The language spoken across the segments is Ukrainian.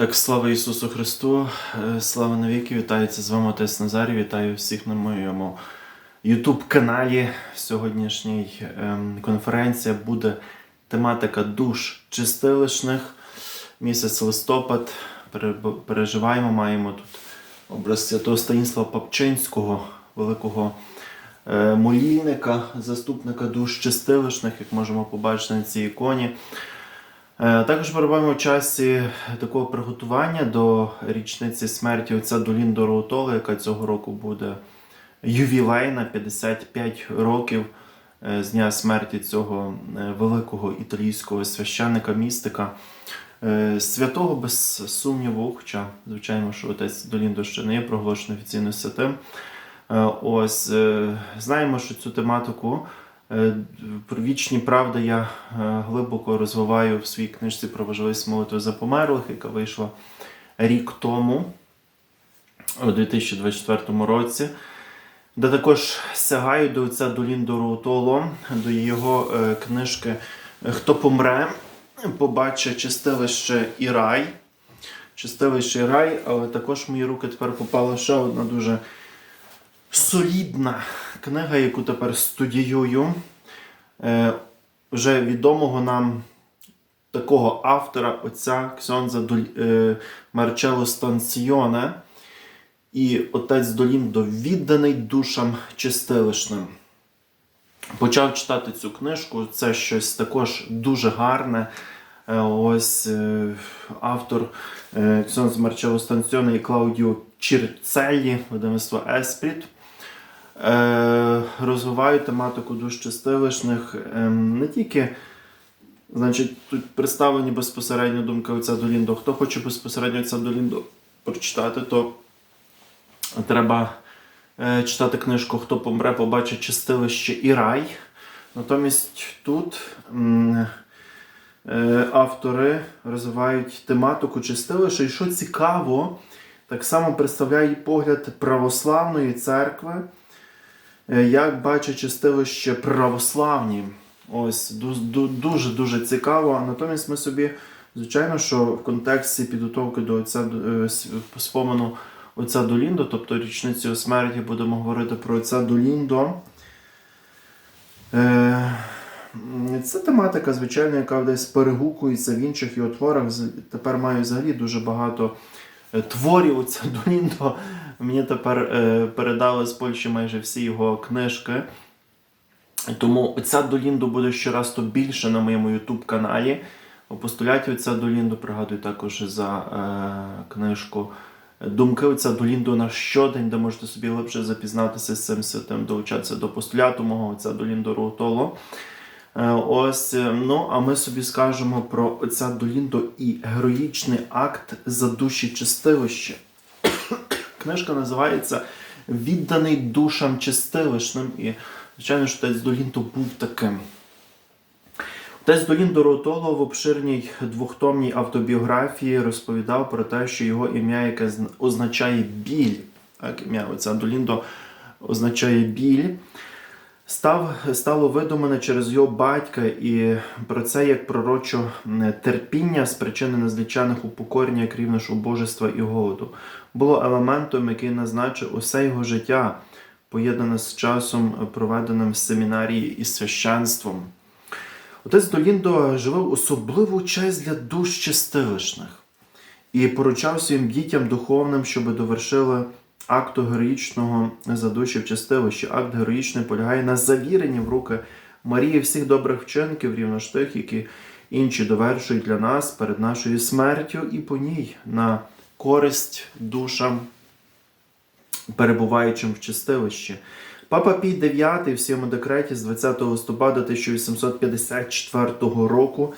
Так, слава Ісусу Христу, е, слава навіки, вітається з вами Отець Назарій, вітаю всіх на моєму YouTube каналі. Сьогоднішній ем, конференція буде тематика душ чистилищних. Місяць листопад. Переживаємо, маємо тут образ святого Станіслава Папчинського, великого е, молільника, заступника душ чистилищних, як можемо побачити на цій іконі. Е, Також перебуваємо в часі такого приготування до річниці смерті отця Доліндо Роутола, яка цього року буде ювілейна 55 років е, з дня смерті цього е, великого італійського священника, містика. Е, Святого без сумніву, хоча, звичайно, що отець Доліндо ще не є проголошений офіційно святим. Ось знаємо, що цю тематику вічні правди я е, глибоко розвиваю в своїй книжці про важливість молитви за померлих, яка вийшла рік тому, у 2024 році, де також сягаю до отця Доліндо Роутоло, до його е, книжки Хто помре, побачить чистилище і рай. Чистилище і рай, але також в мої руки тепер попала ще одна дуже солідна книга, яку тепер студіюю. Е, вже відомого нам такого автора, отця Ксьонза е, Марчело Станціоне. І отець Доліндо відданий душам чистилищним. Почав читати цю книжку. Це щось також дуже гарне. Е, Ось е, автор Ксьонз Марчело Станціоне і Клаудіо Чірцеллі, видавництво Еспріт. Е, розвиваю тематику душ чистилищних ем, не тільки. Значить, тут представлені безпосередньо думки отця Доліндо. Хто хоче безпосередньо отця Доліндо прочитати, то треба е, читати книжку Хто помре, побачить чистилище і рай. Натомість тут е, автори розвивають тематику чистилища. І що цікаво, так само представляють погляд православної церкви, як бачить чистилище православні. Ось дуже дуже цікаво. Натомість ми собі, звичайно, що в контексті підготовки до отця е, спомену отця Доліндо, тобто річниці смерті, будемо говорити про отця Доліндо. Е, Це тематика, звичайно, яка десь перегукується в інших його творах. Тепер маю взагалі дуже багато е, творів отця Доліндо. Мені тепер е, передали з Польщі майже всі його книжки. Тому отця Долінду буде щораз то більше на моєму YouTube каналі. Апостолятів отця Долінду пригадую також за е, книжку Думки отця Долінду на щодень, де можете собі глибше запізнатися з цим святим, долучатися до постуляту мого отця Долінду Роутоло. Е, ось, е, ну, а ми собі скажемо про отця Доліндо і героїчний акт за душі чистилища. Книжка називається Відданий душам чистилищним. І, звичайно, що отець Доліндо був таким. Отець Доліндо Роутоло в обширній двохтомній автобіографії розповідав про те, що його ім'я, яке означає біль, так, ім'я отця Доліндо означає біль, став, стало видумане через його батька, і про це як пророчо терпіння, спричинене злічених упокорення, як рівниш убожества і голоду, було елементом, який назначив усе його життя, поєднане з часом, проведеним в семінарії і священством. Отець Доліндо живив особливу честь для душ чистилищних і поручав своїм дітям духовним, щоб довершили акту героїчного за душі в чистилищі. Акт героїчний полягає на завіренні в руки Марії всіх добрих вчинків, рівно ж тих, які інші довершують для нас перед нашою смертю, і по ній на користь душам, перебуваючим в чистилищі. Папа Пій IX в своєму декреті з 20 листопада 1854 року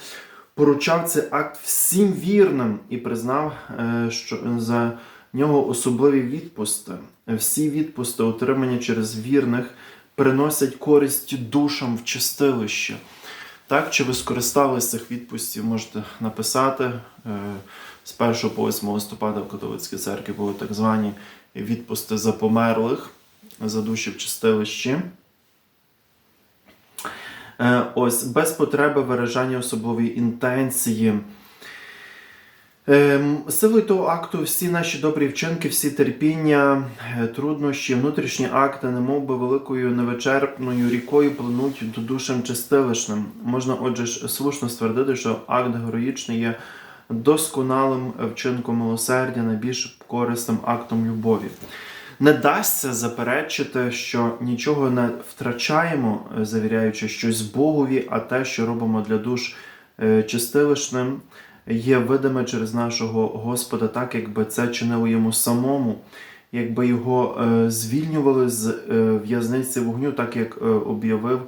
поручав цей акт всім вірним і признав, е, що за нього особливі відпусти. Всі відпусти, отримані через вірних, приносять користь душам в чистилище. Так, чи ви скористалися цих відпустів, можете написати. Е, З 1 по 8 листопада в католицькій церкві були так звані відпусти за померлих за душі в чистилищі. Е, Ось без потреби виражання особливої інтенції. Ем, Силою того акту всі наші добрі вчинки, всі терпіння, е, труднощі, внутрішні акти, немов би великою невичерпною рікою плинуть до душам чистилишним. Можна, отже, ж слушно ствердити, що акт героїчний є досконалим вчинком милосердя, найбільш корисним актом любові. Не дасться заперечити, що нічого не втрачаємо, завіряючи щось Богові, а те, що робимо для душ е, чистилишним, є видиме через нашого Господа, так якби це чинило йому самому, якби його е, звільнювали з е, в'язниці вогню, так як е, об'явив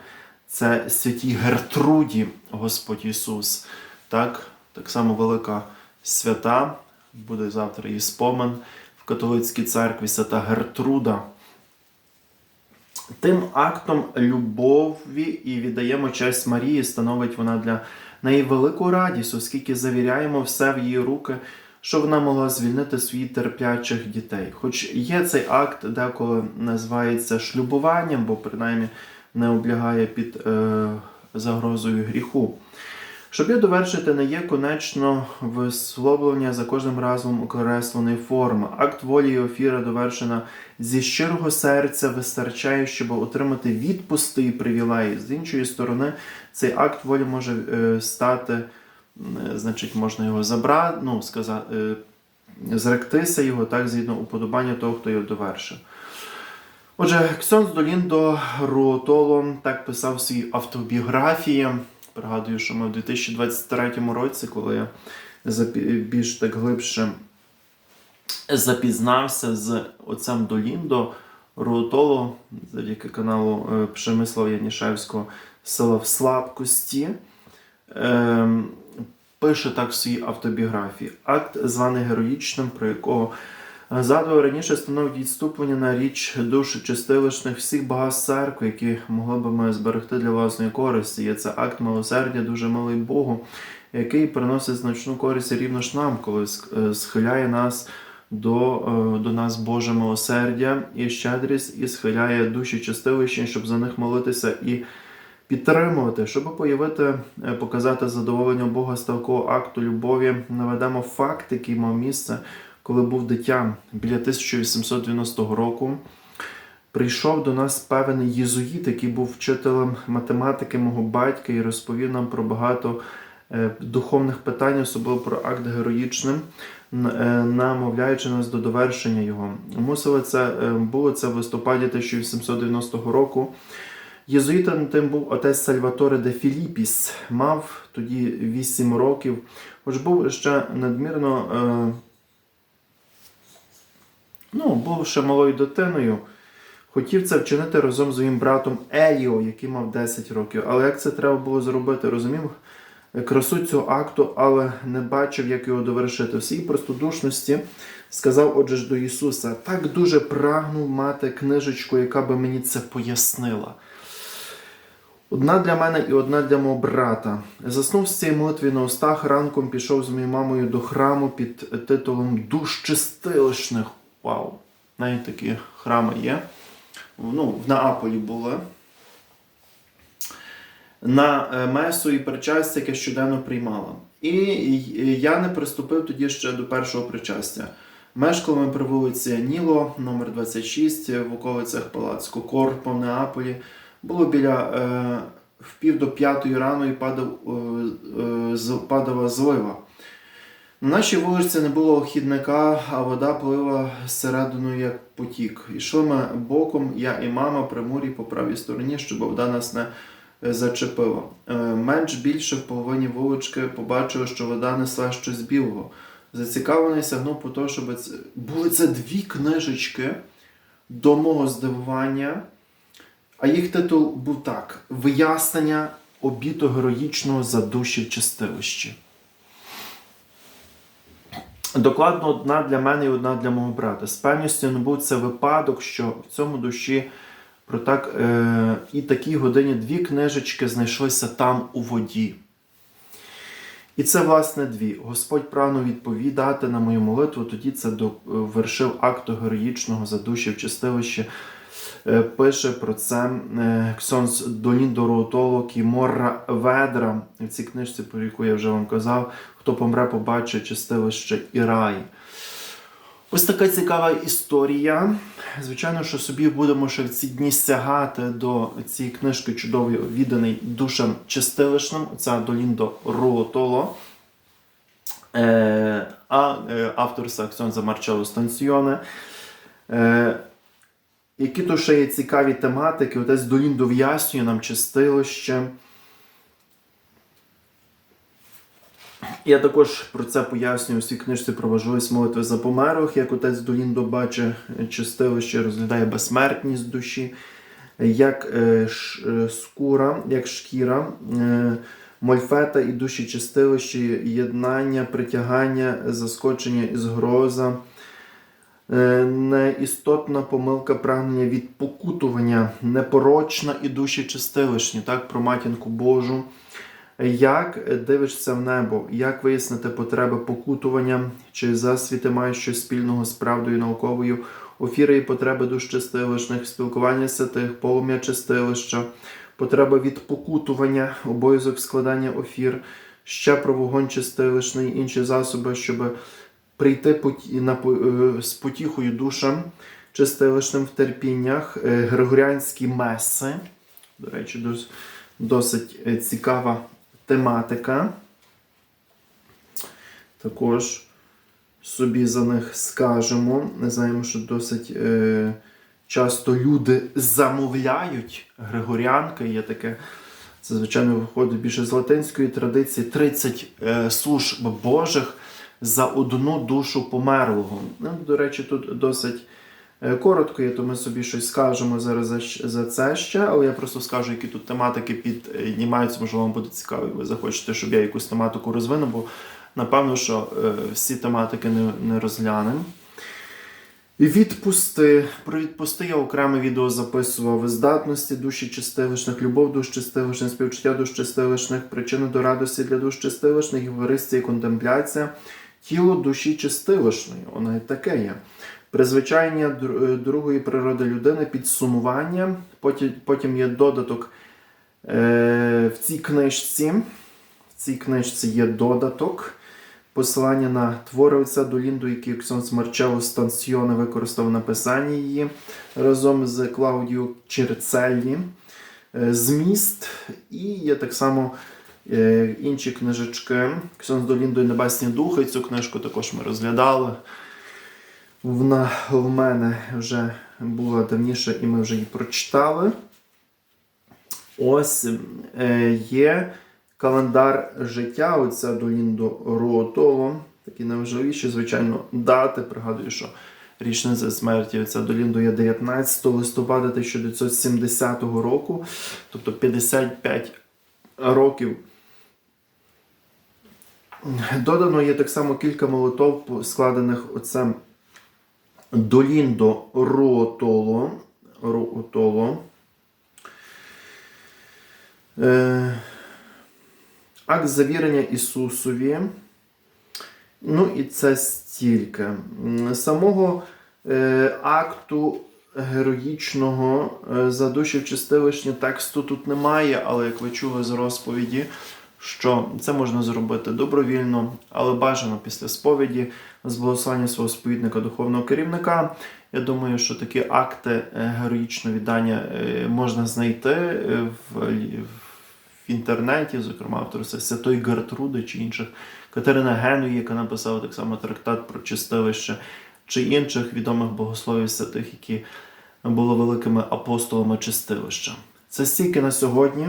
це святій Гертруді Господь Ісус. Так, так само велика свята, буде завтра її спомин в католицькій церкві, свята Гертруда. Тим актом любові і віддаємо честь Марії, становить вона для неї велику радість, оскільки завіряємо все в її руки, що вона могла звільнити своїх терплячих дітей. Хоч є цей акт, деколи називається шлюбуванням, бо принаймні не облягає під е, загрозою гріху. Щоб його довершити, не є конечно висловлення за кожним разом окресленої форми. Акт волі і офіра довершена зі щирого серця вистачає, щоб отримати відпусти і привілеї. З іншої сторони, цей акт волі може е, стати, е, значить, можна його забрати, ну, сказати, е, зректися його так згідно уподобання того, хто його довершив. Отже, Ксьонс Доліндо Руотоло так писав в своїй автобіографії. Пригадую, що ми в 2023 році, коли я більш так глибше запізнався з отцем Доліндо Руотоло завдяки каналу е, Пшемислава Янішевського Сила в слабкості. Ем, пише так в своїй автобіографії. Акт, званий героїчним, про якого згадував раніше, становить відступлення на річ душ чистилищних всіх багатств церкви, які могли би ми зберегти для власної користі. Є це акт милосердя, дуже милий Богу, який приносить значну користь рівно ж нам, коли е, схиляє нас до, е, до нас Боже милосердя і щедрість, і схиляє душі чистилища, щоб за них молитися і підтримувати, щоб появити, е, показати задоволення Бога з такого акту любові, наведемо факт, який мав місце, коли був дитям біля 1890 року. Прийшов до нас певний єзуїт, який був вчителем математики мого батька і розповів нам про багато е, духовних питань, особливо про акт героїчним, е, намовляючи нас до довершення його. Мусило це е, було це в листопаді 1890 року. Єзуїтом тим був отець Сальваторе де Філіпіс. Мав тоді 8 років, хоч був ще надмірно, ну, був ще малою дитиною. Хотів це вчинити разом з своїм братом Еліо, який мав 10 років. Але як це треба було зробити? Розумів красу цього акту, але не бачив, як його довершити. Всій простодушності сказав, отже ж до Ісуса, так дуже прагнув мати книжечку, яка би мені це пояснила. Одна для мене і одна для мого брата. Заснув з цієї молитви на устах, ранком пішов з моєю мамою до храму під титулом Душ чистилищних. Вау! Навіть такі храми є. Ну, в Неаполі були. На е, месу і причастя, яке щоденно приймала. І я не приступив тоді ще до першого причастя. Мешкали ми при вулиці Ніло, номер 26, в околицях Палацько Корпо в Неаполі. Було біля е, пів до п'ятої рано і падав, е, е, падала злива. На нашій вулиці не було хідника, а вода плила зсередину як потік. Ішли ми боком, я і мама при мурі по правій стороні, щоб вода нас не е, зачепила. Е, Менш більше в половині вулички побачив, що вода несла щось білого. Зацікавлений сягнув по того, щоб це були це дві книжечки до мого здивування. А їх титул був так: Вияснення обіту героїчного за душі в чистилищі. Докладно одна для мене і одна для мого брата. З певністю не був це випадок, що в цьому душі про так е, і такій годині дві книжечки знайшлися там у воді. І це, власне, дві. Господь прагнув відповідати на мою молитву, тоді це довершив акту героїчного задуші в чистилищі. Е, пише про це е, Ксьонс Доліндо Роутоло Кіморра Ведра в цій книжці, про яку я вже вам казав, хто помре, побачить чистилище і рай. Ось така цікава історія. Звичайно, що собі будемо ще в ці дні сягати до цієї книжки чудової відданий душам чистилищним. Це Доліндо Руотоло. Е, а автор Саксонза Марчело Станціоне. Е, які то ще є цікаві тематики, отець Доліндо в'яснює нам чистилище. Я також про це пояснюю у свій книжці про молитви за померлих, як отець Доліндо бачить чистилище, розглядає безсмертність душі, як е, е, скура, як шкіра, е, мольфета і душі чистилища, єднання, притягання, заскочення і згроза, е, неістотна помилка прагнення від покутування, непорочна і душі чистилищні, так, про матінку Божу. Як дивишся в небо, як вияснити потреби покутування, чи засвіти мають щось спільного з правдою науковою, офіри і потреби душ чистилищних, спілкування святих, полум'я чистилища, потреба від покутування, обов'язок складання офір, ще про вогонь чистилищний, інші засоби, щоб прийти е, з потіхою душам чистилищним в терпіннях, е, григоріанські меси. До речі, досить е, цікава тематика. Також собі за них скажемо. Не знаємо, що досить е, часто люди замовляють григоріанки. Є таке, це, звичайно, виходить більше з латинської традиції 30 е, служб Божих за одну душу померлого. Ну, до речі, тут досить. Е, Коротко є, то ми собі щось скажемо зараз за, це ще, але я просто скажу, які тут тематики піднімаються, можливо, вам буде цікаво, і ви захочете, щоб я якусь тематику розвинув, бо напевно, що е, всі тематики не, не розглянемо. Відпусти. Про відпусти я окреме відео записував здатності душі чистилищних, любов душ чистилищних, співчуття душ чистилищних, причини до радості для душ чистилищних, Євхаристія і контемпляція, тіло душі чистилищної. Воно і таке є. Призвичайення е, другої природи людини, підсумування. Потім, потім є додаток е, в цій книжці. В цій книжці є додаток. Посилання на твори отця Долінду, які Ксьонс Марчело Станціоне використав в написанні її разом з Клаудіо Черцеллі. Е, Зміст. І є так само інші книжечки. Ксьонс Доліндо і Небесні Духи. Цю книжку також ми розглядали. Вона в мене вже була давніше, і ми вже її прочитали. Ось е, є календар життя отця Доліндо Руотоло. Такі найважливіші, звичайно, дати. Пригадую, що річниця смерті отця Доліндо є 19 листопада 1970 року, тобто 55 років. Додано є так само кілька молитов, складених отцем Доліндо Руотоло. Руотоло. Е, акт завірення Ісусові. Ну і це стільки. Самого е, акту героїчного е, за душі чистилищні тексту тут немає, але як ви чули з розповіді, що це можна зробити добровільно, але бажано після сповіді з благословення свого сповідника духовного керівника. Я думаю, що такі акти е, героїчного віддання е, можна знайти е, в, в інтернеті, зокрема автор Святої Гертруди чи інших Катерина Генуї, яка написала так само трактат про чистилище, чи інших відомих богословів святих, які були великими апостолами чистилища. Це стільки на сьогодні.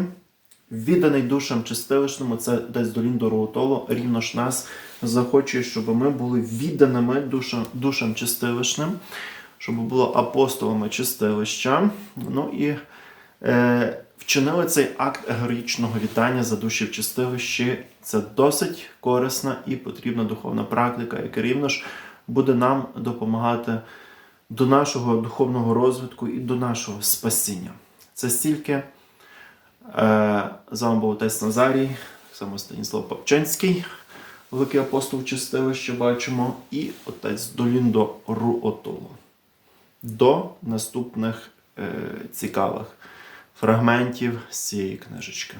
Відданий душам чистилищному, це десь до Ліндо Роутоло, рівно ж нас захочує, щоб ми були відданими душам, душам чистилищним, щоб були апостолами чистилища. Ну і е, вчинили цей акт героїчного вітання за душі в чистилищі. Це досить корисна і потрібна духовна практика, яка рівно ж буде нам допомагати до нашого духовного розвитку і до нашого спасіння. Це стільки. Е, З вами був отець Назарій, саме Станіслав Папченський, великий апостол чистилища бачимо, і отець Доліндо Руотоло. До наступних е, цікавих фрагментів з цієї книжечки.